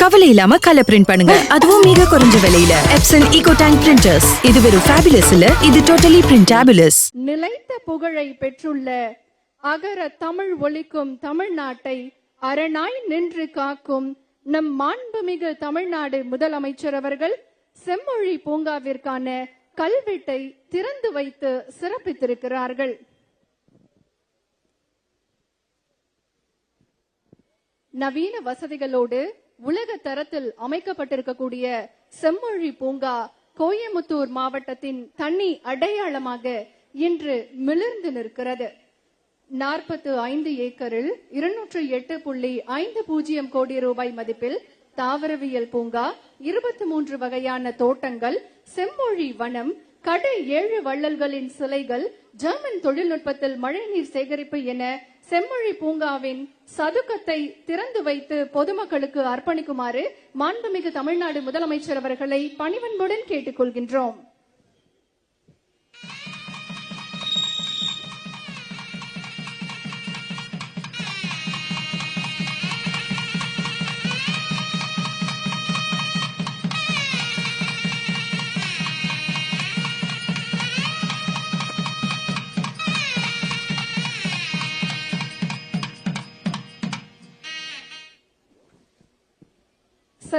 கவலை இல்லாம colour print பண்ணுங்க. அதுவும் மிக குறைஞ்ச விலையில. எப்சன் ஈகோ டேங்க் பிரிண்டர்ஸ் இது வெறும் ஃபேபுலஸ் இல்ல இது டோட்டலி பிரிண்டபிளஸ் நிலைத்த புகழை பெற்றுள்ள அகர தமிழ் ஒழிக்கும் தமிழ்நாட்டை அரணாய் நின்று காக்கும் நம் மாண்புமிகு தமிழ்நாடு முதலமைச்சர் அவர்கள் செம்மொழி பூங்காவிற்கான கல்வெட்டை திறந்து வைத்து சிறப்பித்திருக்கிறார்கள். நவீன வசதிகளோடு உலக தரத்தில் அமைக்கப்பட்டிருக்கக்கூடிய செம்மொழி பூங்கா கோயமுத்தூர் மாவட்டத்தின் தனி அடையாளமாக இன்று மிளிர்ந்து நிற்கிறது. நாற்பத்து ஐந்து ஏக்கரில் இருநூற்று எட்டு புள்ளி ஐந்து பூஜ்ஜியம் கோடி ரூபாய் மதிப்பில் தாவரவியல் பூங்கா இருபத்தி மூன்று வகையான தோட்டங்கள் செம்மொழி வனம் கடை ஏழு வள்ளல்களின் சிலைகள் ஜெர்மன் தொழில்நுட்பத்தில் மழைநீர் சேகரிப்பு என செம்மொழி பூங்காவின் சதுக்கத்தை திறந்து வைத்து பொதுமக்களுக்கு அர்ப்பணிக்குமாறு மாண்புமிகு தமிழ்நாடு முதலமைச்சர் அவர்களை பணிவன்புடன் கேட்டுக்கொள்கின்றோம்.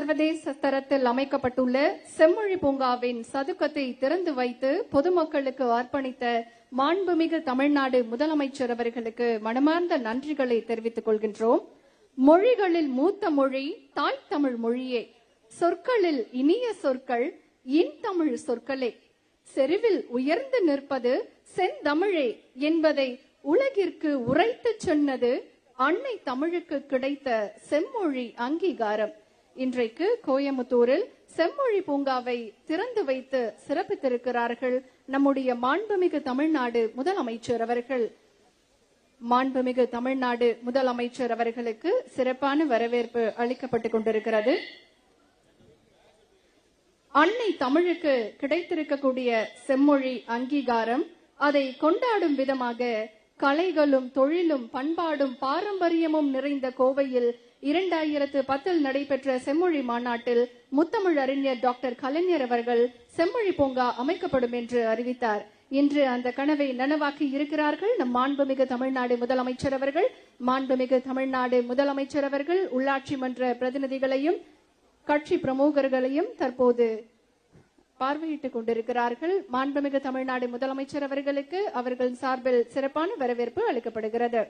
சர்வதேச தரத்தில் அமைக்கப்பட்டுள்ள செம்மொழி பூங்காவின் சதுக்கத்தை திறந்து வைத்து பொதுமக்களுக்கு அர்ப்பணித்த மாண்புமிகு தமிழ்நாடு முதலமைச்சர் அவர்களுக்கு மனமார்ந்த நன்றிகளை தெரிவித்துக் கொள்கின்றோம். மொழிகளில் மூத்த மொழி தாய் தமிழ் மொழியே. சொற்களில் இனிய சொற்கள் இன்தமிழ் சொற்களே. செறிவில் உயர்ந்து நிற்பது செந்தமிழே என்பதை உலகிற்கு உரைத்து சொன்னது அன்னை தமிழுக்கு கிடைத்த செம்மொழி அங்கீகாரம். இன்றைக்கு கோயமுத்தூரில் செம்மொழி பூங்காவை திறந்து வைத்து சிறப்பித்திருக்கிறார்கள் நம்முடைய மாண்புமிகு தமிழ்நாடு முதலமைச்சர் அவர்கள். மாண்புமிகு தமிழ்நாடு முதலமைச்சர் அவர்களுக்கு சிறப்பான வரவேற்பு அளிக்கப்பட்டுக் கொண்டிருக்கிறது. அன்னை தமிழுக்கு கிடைத்திருக்கக்கூடிய செம்மொழி அங்கீகாரம் அதை கொண்டாடும் விதமாக கலைகளும் தொழிலும் பண்பாடும் பாரம்பரியமும் நிறைந்த கோவையில் இரண்டாயிரத்து பத்தில் நடைபெற்ற செம்மொழி மாநாட்டில் முத்தமிழ் அறிஞர் டாக்டர் கலைஞர் அவர்கள் செம்மொழி பூங்கா அமைக்கப்படும் என்று அறிவித்தார். இன்று அந்த கனவை நனவாக்கி இருக்கிறார்கள் நம் மாண்புமிகு தமிழ்நாடு முதலமைச்சர் அவர்கள். மாண்புமிகு தமிழ்நாடு முதலமைச்சர் அவர்கள் உள்ளாட்சி மன்ற பிரதிநிதிகளையும் கட்சி பிரமுகர்களையும் தற்போது பார்வையிட்டுக் கொண்டிருக்கிறார்கள். மாண்புமிகு தமிழ்நாடு முதலமைச்சர் அவர்களுக்கு அவர்கள் சார்பில் சிறப்பான வரவேற்பு அளிக்கப்படுகிறது.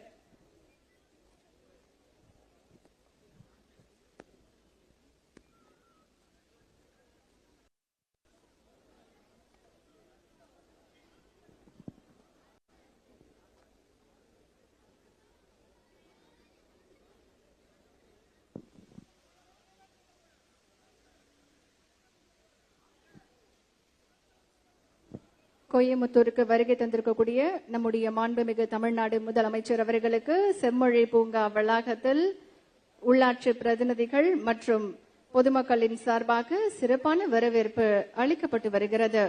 கோயமுத்தூருக்கு வருகை தந்திருக்கக்கூடிய நம்முடைய மாண்புமிகு தமிழ்நாடு முதலமைச்சர் அவர்களுக்கு செம்மொழி பூங்கா வளாகத்தில் உள்ளாட்சி பிரதிநிதிகள் மற்றும் பொதுமக்களின் சார்பாக சிறப்பான வரவேற்பு அளிக்கப்பட்டு வருகிறது.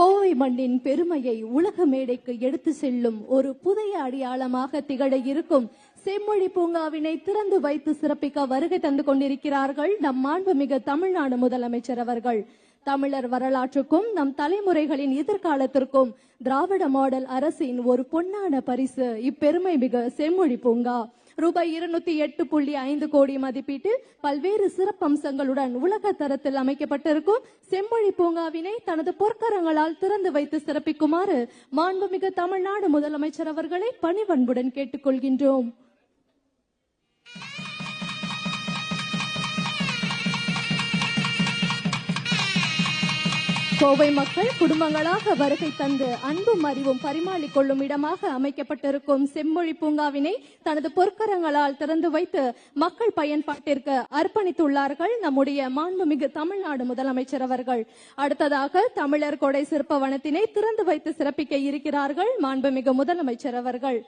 கோவை மண்ணின் பெருமையை உலக மேடைக்கு எடுத்து செல்லும் ஒரு புதிய அடையாளமாக திகழ இருக்கும் செம்மொழி பூங்காவினை திறந்து வைத்து சிறப்பிக்க வருகை தந்து கொண்டிருக்கிறார்கள் நம் மாண்புமிகு தமிழ்நாடு முதலமைச்சர் அவர்கள். தமிழர் வரலாற்றுக்கும் நம் தலைமுறைகளின் எதிர்காலத்திற்கும் திராவிட மாடல் அரசின் ஒரு பொன்னான பரிசு இப்பெருமை மிகு செம்மொழி பூங்கா. ரூபாய் இருநூத்தி எட்டு புள்ளி ஐந்து கோடி மதிப்பீட்டில் பல்வேறு சிறப்பம்சங்களுடன் உலக தரத்தில் அமைக்கப்பட்டிருக்கும் செம்மொழி பூங்காவினை தனது பொற்கரங்களால் திறந்து வைத்து சிறப்பிக்குமாறு மாண்புமிகு தமிழ்நாடு முதலமைச்சர் அவர்களை பணிவன்புடன் கேட்டுக்கொள்கின்றோம். கோவை மக்கள் குடும்பங்களாக வருகை தந்து அன்பும் அறிவும் பரிமாறிக் கொள்ளும் இடமாக அமைக்கப்பட்டிருக்கும் செம்மொழி பூங்காவினை தனது பொற்கரங்களால் திறந்து வைத்து மக்கள் பயன்பாட்டிற்கு அர்ப்பணித்துள்ளார்கள் நம்முடைய மாண்புமிகு தமிழ்நாடு முதலமைச்சர் அவர்கள். அடுத்ததாக தமிழர் கொடை சிற்பவனத்தினை திறந்து வைத்து சிறப்பிக்க இருக்கிறார்கள் மாண்புமிகு முதலமைச்சர் அவர்கள்.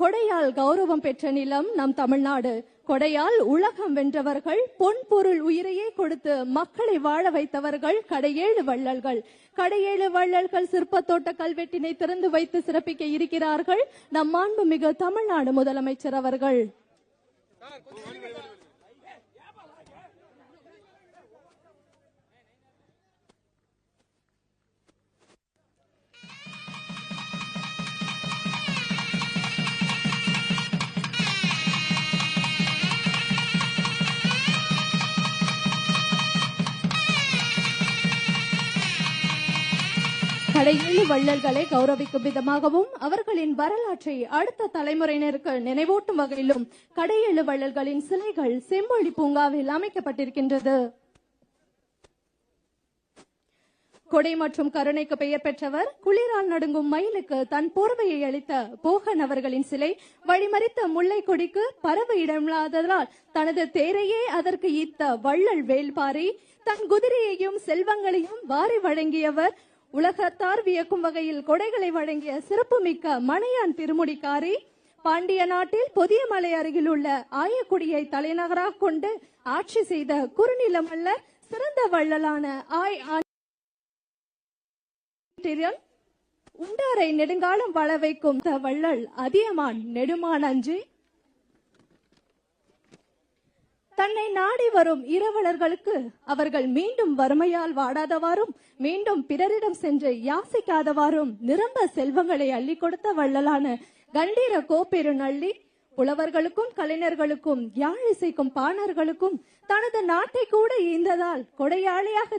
கொடையால் கௌரவம் பெற்ற நிலம் நம் தமிழ்நாடு. கொடையால் உலகம் வென்றவர்கள் பொன் பொருள் உயிரையே கொடுத்து மக்களை வாழ வைத்தவர்கள் கடையேழு வள்ளல்கள். கடையேழு வள்ளல்கள் சிற்பத்தோட்ட கல்வெட்டினை திறந்து வைத்து சிறப்பிக்க இருக்கிறார்கள். நம் மாண்புமிகு தமிழ்நாடு முதலமைச்சர் அவர்கள். கடையேழு வள்ளல்களை கௌரவிக்கும் விதமாகவும் அவர்களின் வரலாற்றை அடுத்த தலைமுறையினருக்கு நினைவூட்டும் வகையிலும் கடையெழு வள்ளல்களின் சிலைகள் செம்மொழி பூங்காவில் அமைக்கப்பட்டிருக்கின்றது. கொடை மற்றும் கருணைக்கு பெயர் பெற்றவர் குளிரால் நடுங்கும் மயிலுக்கு தன் போர்வையை அளித்த போகன் அவர்களின் சிலை வழிமறித்த முல்லை கொடிக்கு பறவை இடமில்லாததால் தனது தேரையே அதற்கு ஈத்த வள்ளல் வேல்பாரி தன் குதிரையையும் செல்வங்களையும் வாரி வழங்கியவர் உலகத்தார் வியக்கும் வகையில் கொடைகளை வழங்கிய சிறப்புமிக்க மணியான் திருமுடிக்காரி பாண்டிய நாட்டில் பொதியமலை அருகில் உள்ள ஆயக்குடியை தலைநகராக கொண்டு ஆட்சி செய்த குறுநிலமல்ல சிறந்த வள்ளலான ஆய் உண்டாரை நெடுங்காலம் வள வைக்கும் த வள்ளல் அதியமான் நெடுமான் தன்னை நாடி வரும் இரவலர்களுக்கு அவர்கள் மீண்டும் வறுமையால் வாடாதவாறும் மீண்டும் பிறரிடம் சென்று யாசிக்காதவாறும் நிரம்ப செல்வங்களை அள்ளி கொடுத்த வள்ளலான கண்டீர கோப்பெரு நள்ளி புலவர்களுக்கும் கலைஞர்களுக்கும் யாழ் இசைக்கும் பாணர்களுக்கும் தனது நாட்டை கூட ஈந்ததால் கொடையாளியாக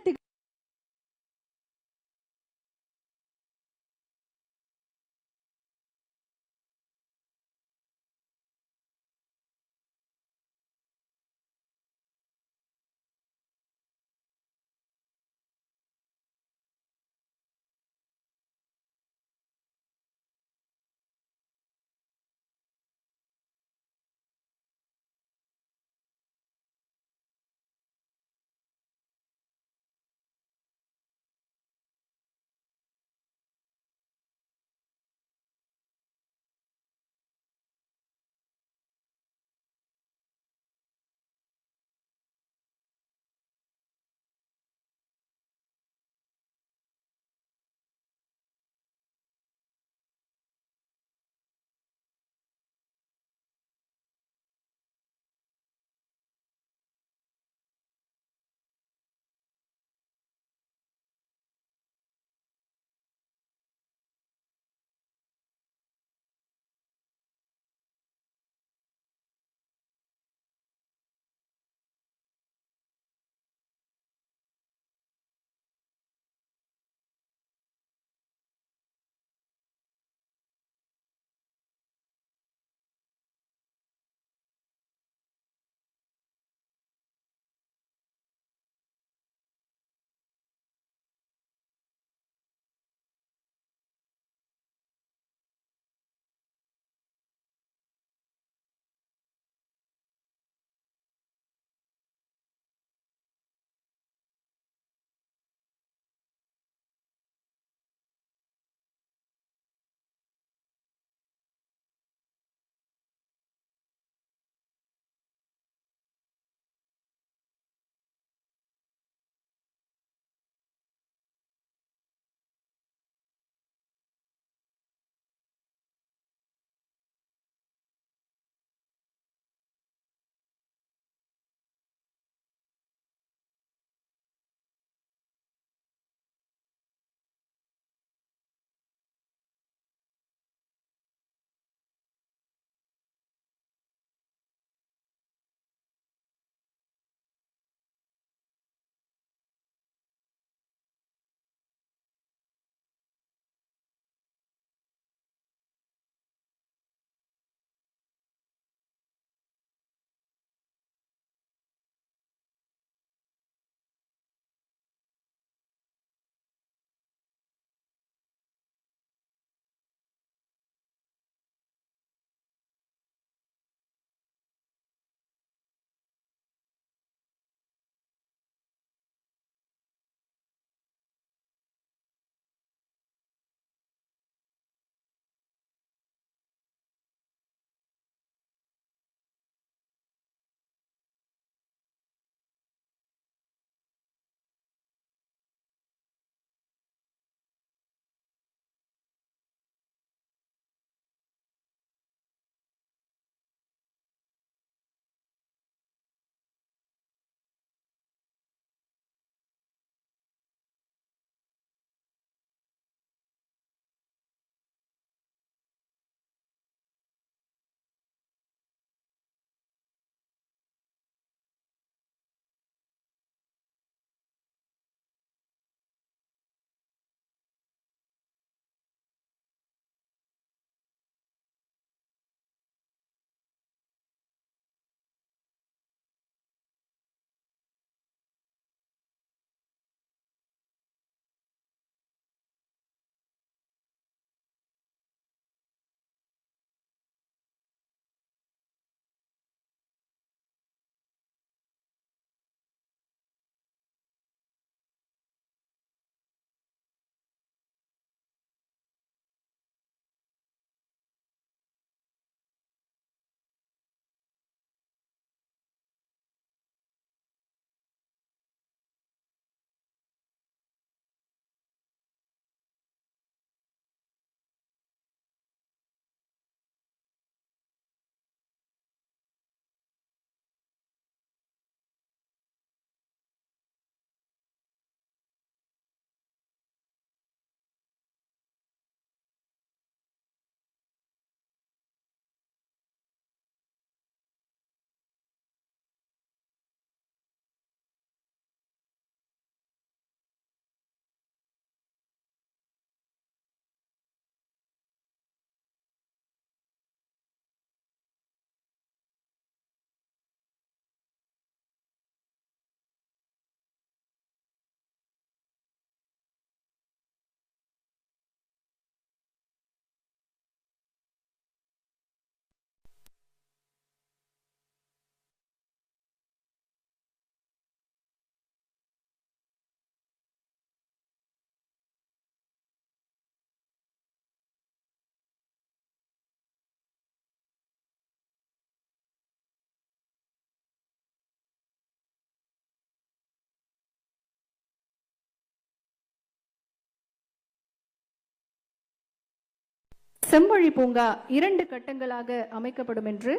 செம்மொழி பூங்கா இரண்டு கட்டங்களாக அமைக்கப்படும் என்று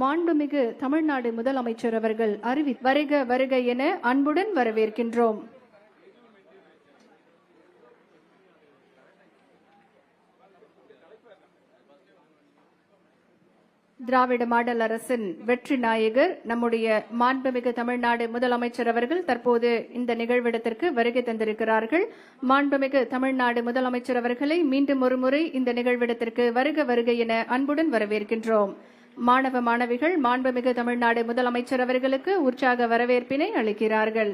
மாண்புமிகு தமிழ்நாடு முதலமைச்சர் அவர்கள் அறிவி வருக வருக என அன்புடன் வரவேற்கின்றோம். திராவிட மாடல் அரசின் வெற்றி நாயகர் நம்முடைய மாண்புமிகு தமிழ்நாடு முதலமைச்சர் அவர்கள் தற்போது இந்த நிகழ்விடத்திற்கு வருகை தந்திருக்கிறார்கள். மாண்புமிகு தமிழ்நாடு முதலமைச்சர் அவர்களை மீண்டும் ஒருமுறை இந்த நிகழ்விடத்திற்கு வருக வருக என அன்புடன் வரவேற்கின்றோம். மாணவ மாணவிகள் மாண்புமிகு தமிழ்நாடு முதலமைச்சர் அவர்களுக்கு உற்சாக வரவேற்பினை அளிக்கிறார்கள்.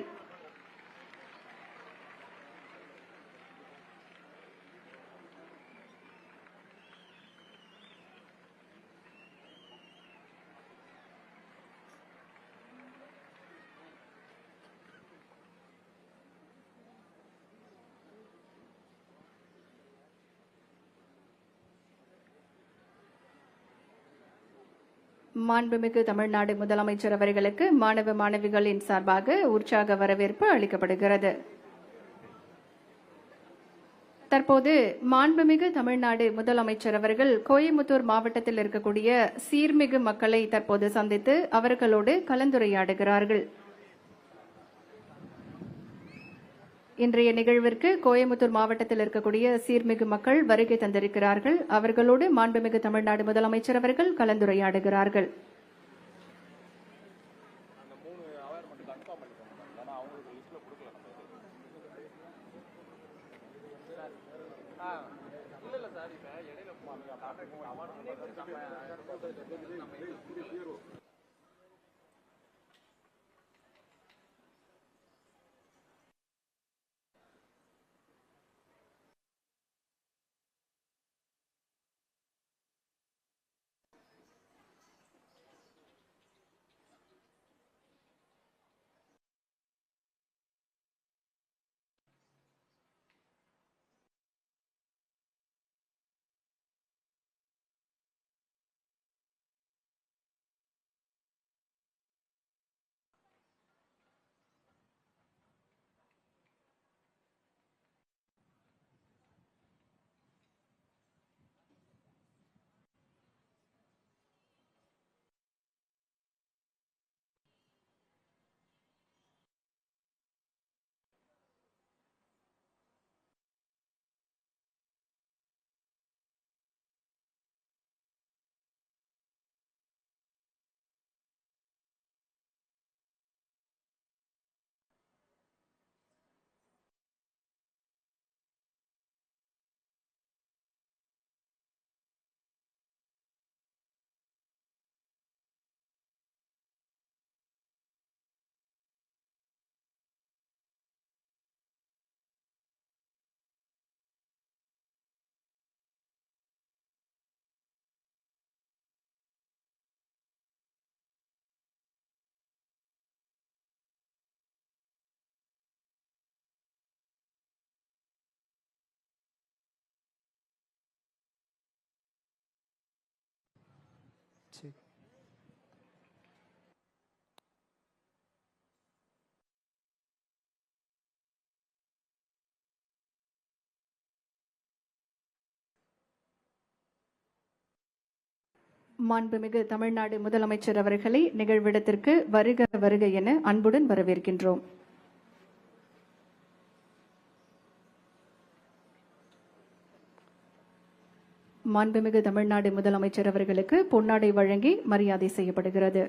மாண்புமிகு தமிழ்நாடு முதலமைச்சர் அவர்களுக்கு மாணவ மாணவிகளின் சார்பாக உற்சாக வரவேற்பு அளிக்கப்படுகிறது. தற்போது மாண்புமிகு தமிழ்நாடு முதலமைச்சர் அவர்கள் கோயம்புத்தூர் மாவட்டத்தில் இருக்கக்கூடிய சீர்மிகு மக்களை தற்போது சந்தித்து அவர்களோடு கலந்துரையாடுகிறார்கள். இன்றைய நிகழ்விற்கு கோயம்புத்தூர் மாவட்டத்தில் இருக்கக்கூடிய சீர்மிகு மக்கள் வருகை தந்திருக்கிறார்கள். அவர்களோடு மாண்புமிகு தமிழ்நாடு முதலமைச்சர் அவர்கள் கலந்துரையாடுகிறார்கள். சரி மாண்புமிகு தமிழ்நாடு முதலமைச்சர் அவர்களை நிகழ்விடத்திற்கு வருக வருக என அன்புடன் வரவேற்கின்றோம். மாண்புமிகு தமிழ்நாடு முதலமைச்சர் அவர்களுக்கு பொன்னாடை வழங்கி மரியாதை செய்யப்படுகிறது.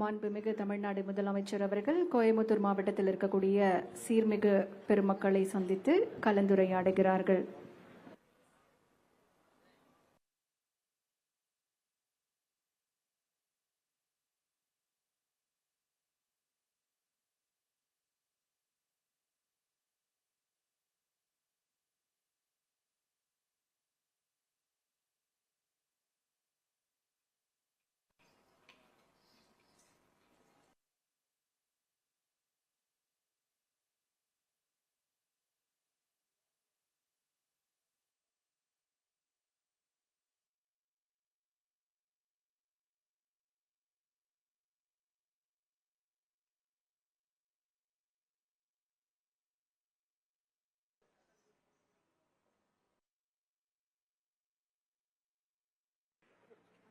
மாண்புமிகு தமிழ்நாடு முதலமைச்சர் அவர்கள் கோயம்புத்தூர் மாவட்டத்தில் இருக்கக்கூடிய சீர்மிகு பெருமக்களை சந்தித்து கலந்துரையாடுகிறார்கள்.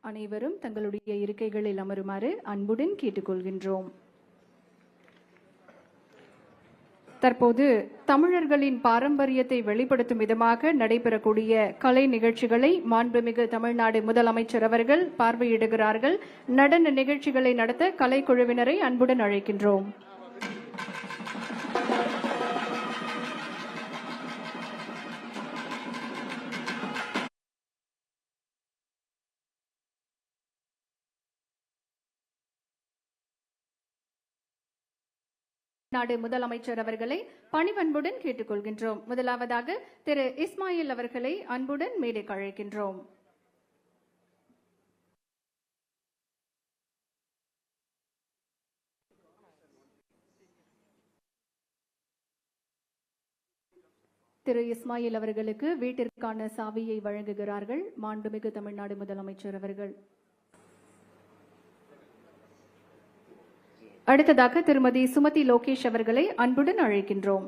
அனைவரும் தங்களுடைய இருக்கைகளில் அமருமாறு அன்புடன் கேட்டுக்கொள்கின்றோம். தற்போது தமிழர்களின் பாரம்பரியத்தை வெளிப்படுத்தும் விதமாக நடைபெறக்கூடிய கலை நிகழ்ச்சிகளை மாண்புமிகு தமிழ்நாடு முதலமைச்சர் அவர்கள் பார்வையிடுகிறார்கள். நடன நிகழ்ச்சிகளை நடத்த கலைக்குழுவினரை அன்புடன் அழைக்கின்றோம். நாடு முதலமைச்சர் அவர்களை பணிவன்புடன் கேட்டுக்கொள்கின்றோம். முதலாவதாக திரு இஸ்மாயில் அவர்களை அன்புடன் மேடைக்கு அழைக்கின்றோம். திரு இஸ்மாயில் அவர்களுக்கு வீட்டிற்கான சாவியை வழங்குகிறார்கள் மாண்புமிகு தமிழ்நாடு முதலமைச்சர் அவர்கள். அடுத்ததாக திருமதி சுமதி லோகேஷ் அவர்களை அன்புடன் அழைக்கின்றோம்.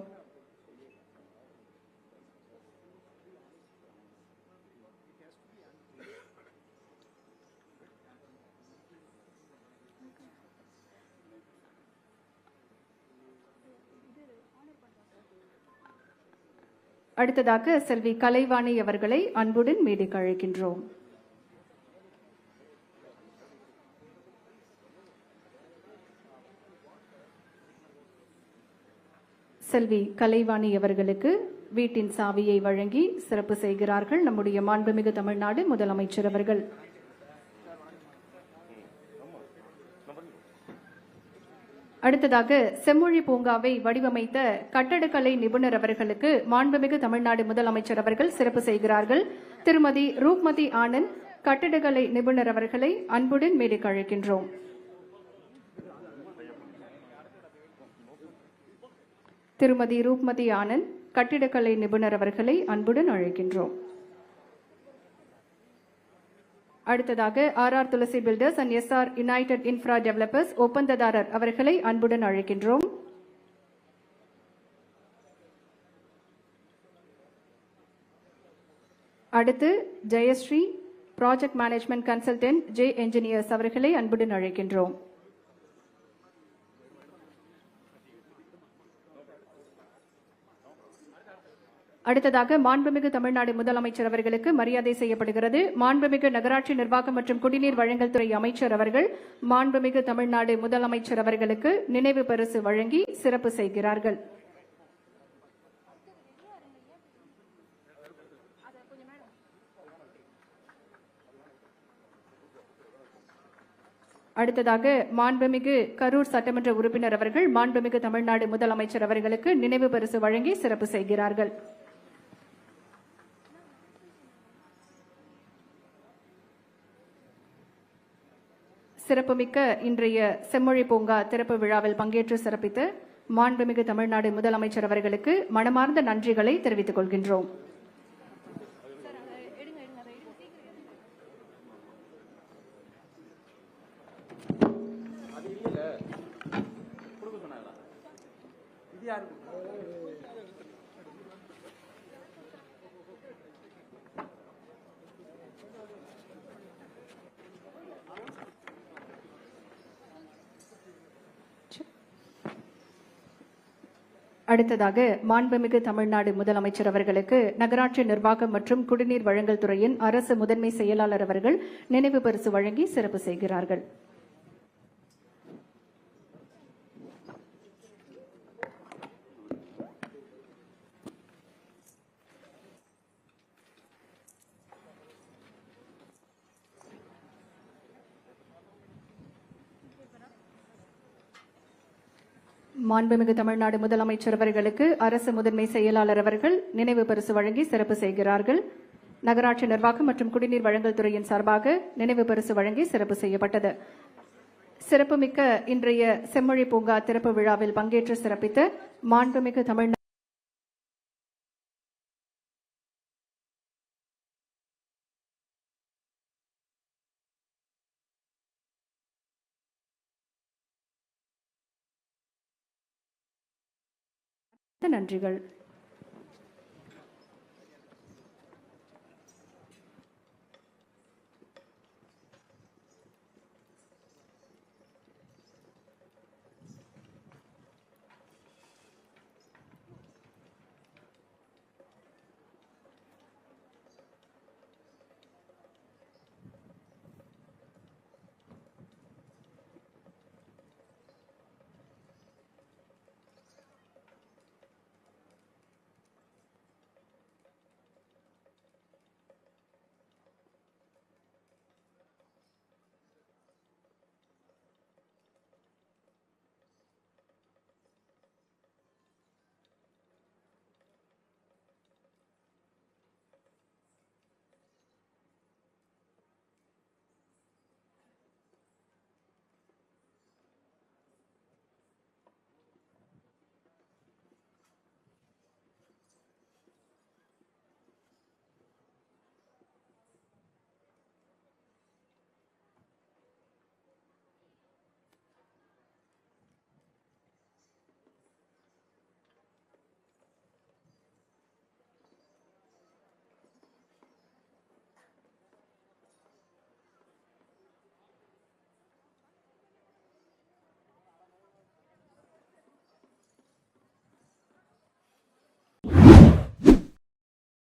அடுத்ததாக செல்வி கலைவாணி அவர்களை அன்புடன் மேடைக்கு அழைக்கின்றோம். செல்வி கலைவாணி அவர்களுக்கு வீட்டின் சாவியை வழங்கி சிறப்பு செய்கிறார்கள். நம்முடைய மாண்புமிகு தமிழ்நாடு முதலமைச்சர் அவர்கள். அடுத்ததாக செம்மொழி பூங்காவை வடிவமைத்த கட்டடக்கலை நிபுணர் அவர்களுக்கு மாண்புமிகு தமிழ்நாடு முதலமைச்சர் அவர்கள் சிறப்பு செய்கிறார்கள். திருமதி ரூப்மதி ஆனந்த் கட்டடக்கலை நிபுணர் அவர்களை அன்புடன் மேடைக்கு அழைக்கின்றோம். திருமதி ரூப்மதி ஆனந்த் கட்டிடக்கலை நிபுணர் அவர்களை அன்புடன் அழைக்கின்றோம். அடுத்ததாக R R Tulasi builders and S R united infra developers ஒப்பந்ததாரர் அவர்களை அன்புடன் அழைக்கின்றோம். அடுத்து Jayashree project management consultant J engineers அவர்களை அன்புடன் அழைக்கின்றோம். அடுத்ததாக மாண்புமிகு தமிழ்நாடு முதலமைச்சர் அவர்களுக்கு மரியாதை செய்யப்படுகிறது. மாண்புமிகு நகராட்சி நிர்வாகம் மற்றும் குடிநீர் வழங்கல் துறை அமைச்சர் அவர்கள் மாண்புமிகு தமிழ்நாடு முதலமைச்சர் அவர்களுக்கு நினைவு பரிசு வழங்கி சிறப்பு செய்கிறார்கள். அடுத்ததாக மாண்புமிகு கரூர் சட்டமன்ற உறுப்பினர் அவர்கள் மாண்புமிகு தமிழ்நாடு முதலமைச்சர் அவர்களுக்கு நினைவு பரிசு வழங்கி சிறப்பு செய்கிறார்கள். சிறப்புமிக்க இன்றைய செம்மொழி பூங்கா திறப்பு விழாவில் பங்கேற்று சிறப்பித்த மாண்புமிகு தமிழ்நாடு முதலமைச்சர் அவர்களுக்கு மனமார்ந்த நன்றிகளை தெரிவித்துக் கொள்கின்றோம். அடுத்ததாக மாண்புமிகு தமிழ்நாடு முதலமைச்சர் அவர்களுக்கு நகராட்சி நிர்வாகம் மற்றும் குடிநீர் வழங்கல் துறையின் அரசு முதன்மை செயலாளர் அவர்கள் நினைவு பரிசு வழங்கி சிறப்பு செய்கிறார்கள். மாண்புமிகு தமிழ்நாடு முதலமைச்சர் அவர்களுக்கு அரசு முதன்மை செயலாளர் அவர்கள் நினைவு பரிசு வழங்கி சிறப்பு செய்கிறார்கள். நகராட்சி நிர்வாகம் மற்றும் குடிநீர் வழங்கல் துறையின் சார்பாக நினைவு பரிசு வழங்கி சிறப்பு செய்யப்பட்டது. சிறப்புமிக்க இன்றைய செம்மொழி பூங்கா திறப்பு விழாவில் பங்கேற்று சிறப்பித்த மாண்புமிகு தமிழ்நாடு நன்றிகள்.